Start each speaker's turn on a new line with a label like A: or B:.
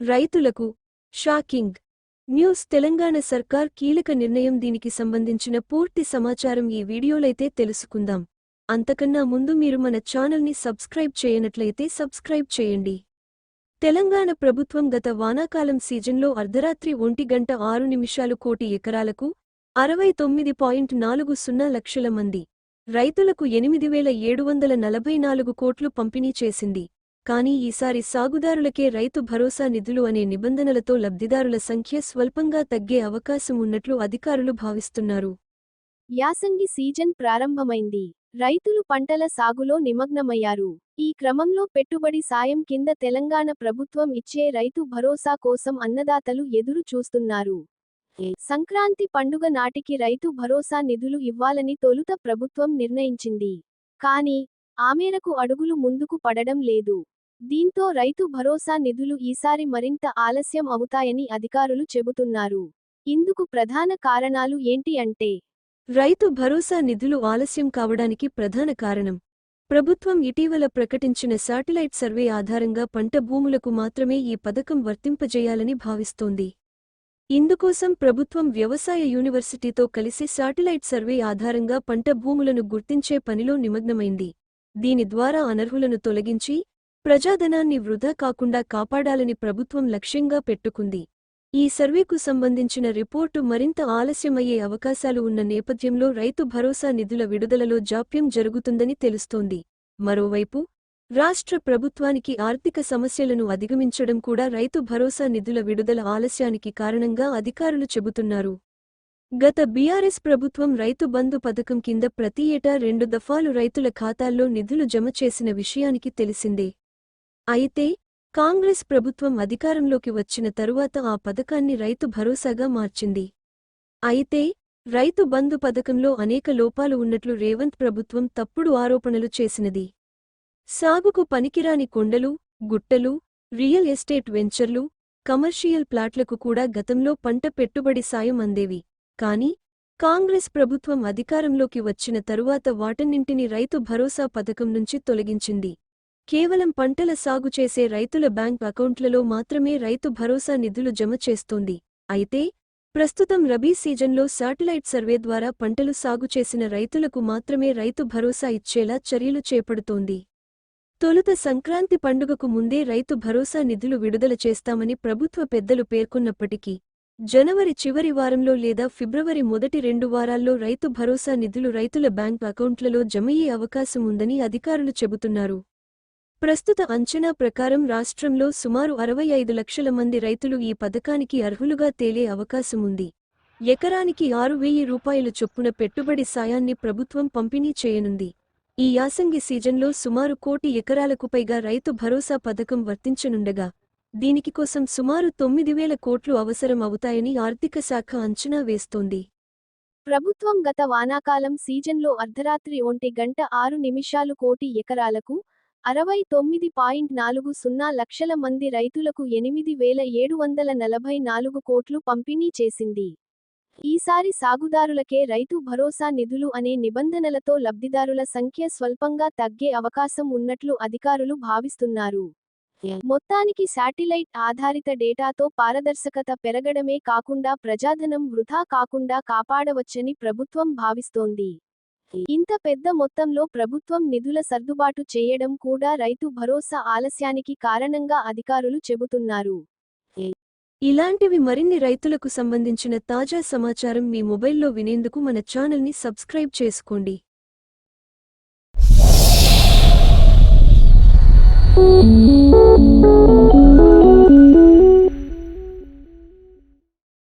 A: రైతులకు shocking news. Telangana సర్కార్ కీలక నిర్ణయం దీనికి సంబంధించిన పూర్తి సమాచారం ఈ వీడియోలైతే తెలుసుకుందాం. అంతకన్నా ముందు మీరు మన ఛానల్ని సబ్స్క్రైబ్ చేయనట్లయితే సబ్స్క్రైబ్ చేయండి. తెలంగాణ ప్రభుత్వం గత వానాకాలం సీజన్లో అర్ధరాత్రి ఒంటి గంట ఆరు నిమిషాలు కోటి ఎకరాలకు అరవై తొమ్మిది పాయింట్ నాలుగు సున్నా లక్షల మంది రైతులకు ఎనిమిది వేల ఏడు వందల నలభై నాలుగు కోట్లు పంపిణీ చేసింది. కానీ ఈసారి సాగుదారులకే రైతు భరోసా నిధులు అనే నిబంధనలతో లబ్ధిదారుల సంఖ్య స్వల్పంగా తగ్గే అవకాశం ఉన్నట్లు అధికారులు భావిస్తున్నారు.
B: యాసంగి సీజన్ ప్రారంభమైంది. రైతులు పంటల సాగులో నిమగ్నమయ్యారు. ఈ క్రమంలో పెట్టుబడి సాయం కింద తెలంగాణ ప్రభుత్వం ఇచ్చే రైతు భరోసా కోసం అన్నదాతలు ఎదురు చూస్తున్నారు. సంక్రాంతి పండుగ నాటికి రైతు భరోసా నిధులు ఇవ్వాలని తొలుత ప్రభుత్వం నిర్ణయించింది. కానీ ఆ మేరకు అడుగులు ముందుకు పడడం లేదు. దీంతో రైతు భరోసా నిధులు ఈసారి మరింత ఆలస్యం అవుతాయని అధికారులు చెబుతున్నారు. ఇందుకు ప్రధాన కారణాలు ఏంటి అంటే
A: రైతు భరోసా నిధులు ఆలస్యం కావడానికి ప్రధాన కారణం ప్రభుత్వం ఇటీవల ప్రకటించిన శాటిలైట్ సర్వే ఆధారంగా పంట భూములకు మాత్రమే ఈ పథకం వర్తింపజేయాలని భావిస్తోంది. ఇందుకోసం ప్రభుత్వం వ్యవసాయ యూనివర్సిటీతో కలిసి శాటిలైట్ సర్వే ఆధారంగా పంట భూములను గుర్తించే పనిలో నిమగ్నమైంది. దీని ద్వారా అనర్హులను తొలగించి ప్రజాధనాన్ని వృధా కాకుండా కాపాడాలని ప్రభుత్వం లక్ష్యంగా పెట్టుకుంది. ఈ సర్వేకు సంబంధించిన రిపోర్టు మరింత ఆలస్యమయ్యే అవకాశాలు ఉన్న నేపథ్యంలో రైతు భరోసా నిధుల విడుదలలో జాప్యం జరుగుతుందని తెలుస్తోంది. మరోవైపు రాష్ట్ర ప్రభుత్వానికి ఆర్థిక సమస్యలను అధిగమించడం కూడా రైతు భరోసా నిధుల విడుదల ఆలస్యానికి కారణంగా అధికారులు చెబుతున్నారు. గత బీఆర్ఎస్ ప్రభుత్వం రైతు బంధు పథకం కింద ప్రతి ఏటా రెండు దఫాలు రైతుల ఖాతాల్లో నిధులు జమ చేసిన విషయానికి తెలిసిందే. అయితే కాంగ్రెస్ ప్రభుత్వం అధికారంలోకి వచ్చిన తరువాత ఆ పథకాన్ని రైతు భరోసాగా మార్చింది. అయితే రైతు బంధు పథకంలో అనేక లోపాలు ఉన్నట్లు రేవంత్ ప్రభుత్వం తప్పుడు ఆరోపణలు చేసినది. సాగుకు పనికిరాని కొండలు గుట్టలు రియల్ ఎస్టేట్ వెంచర్లు కమర్షియల్ ప్లాట్లకు కూడా గతంలో పంట పెట్టుబడి సాయం అందేవి. కాని కాంగ్రెస్ ప్రభుత్వం అధికారంలోకి వచ్చిన తరువాత వాటన్నింటినీ రైతు భరోసా పథకం నుంచి తొలగించింది. కేవలం పంటల సాగు చేసే రైతుల బ్యాంక్ అకౌంట్లలో మాత్రమే రైతు భరోసా నిధులు జమ చేస్తోంది. అయితే ప్రస్తుతం రబీ సీజన్లో శాటిలైట్ సర్వే ద్వారా పంటలు సాగు చేసిన రైతులకు మాత్రమే రైతు భరోసా ఇచ్చేలా చర్యలు చేపడుతోంది. తొలుత సంక్రాంతి పండుగకు ముందే రైతు భరోసా నిధులు విడుదల చేస్తామని ప్రభుత్వ పెద్దలు పేర్కొన్నప్పటికీ జనవరి చివరి వారంలో లేదా ఫిబ్రవరి మొదటి రెండు వారాల్లో రైతు భరోసా నిధులు రైతుల బ్యాంక్ అకౌంట్లలో జమయ్యే అవకాశం ఉందని అధికారులు చెబుతున్నారు. ప్రస్తుత అంచనా ప్రకారం రాష్ట్రంలో సుమారు అరవై ఐదు లక్షల మంది రైతులు ఈ పథకానికి అర్హులుగా తేలే అవకాశముంది. ఎకరానికి ఆరు వెయ్యి రూపాయలు చొప్పున పెట్టుబడి సాయాన్ని ప్రభుత్వం పంపిణీ చేయనుంది. ఈ యాసంగి సీజన్లో సుమారు కోటి ఎకరాలకు పైగా రైతు భరోసా పథకం వర్తించనుండగా దీనికి కోసం సుమారు తొమ్మిది వేల కోట్లు అవసరం అవుతాయని ఆర్థిక శాఖ అంచనా వేస్తోంది.
B: ప్రభుత్వం గత వానాకాలం సీజన్లో అర్ధరాత్రి ఒంటి గంట ఆరు నిమిషాలు కోటి ఎకరాలకు అరవై తొమ్మిది పాయింట్ నాలుగు సున్నా లక్షల మంది రైతులకు ఎనిమిది వేల ఏడు వందల నలభై నాలుగు కోట్లు పంపిణీ చేసింది. ఈసారి సాగుదారులకే రైతు భరోసా నిధులు అనే నిబంధనలతో లబ్ధిదారుల సంఖ్య స్వల్పంగా తగ్గే అవకాశం ఉన్నట్లు అధికారులు భావిస్తున్నారు. మొత్తానికి శాటిలైట్ ఆధారిత డేటాతో పారదర్శకత పెరగడమే కాకుండా ప్రజాధనం వృధా కాకుండా కాపాడవచ్చని ప్రభుత్వం భావిస్తోంది. ఇంత పెద్ద మొత్తంలో ప్రభుత్వం నిధుల సర్దుబాటు చేయడం కూడా రైతు భరోసా ఆలస్యానికి కారణంగా అధికారులు చెబుతున్నారు.
A: ఇలాంటివి మరిన్ని రైతులకు సంబంధించిన తాజా సమాచారం మీ మొబైల్లో వినేందుకు మన ఛానల్ని సబ్స్క్రైబ్ చేసుకోండి.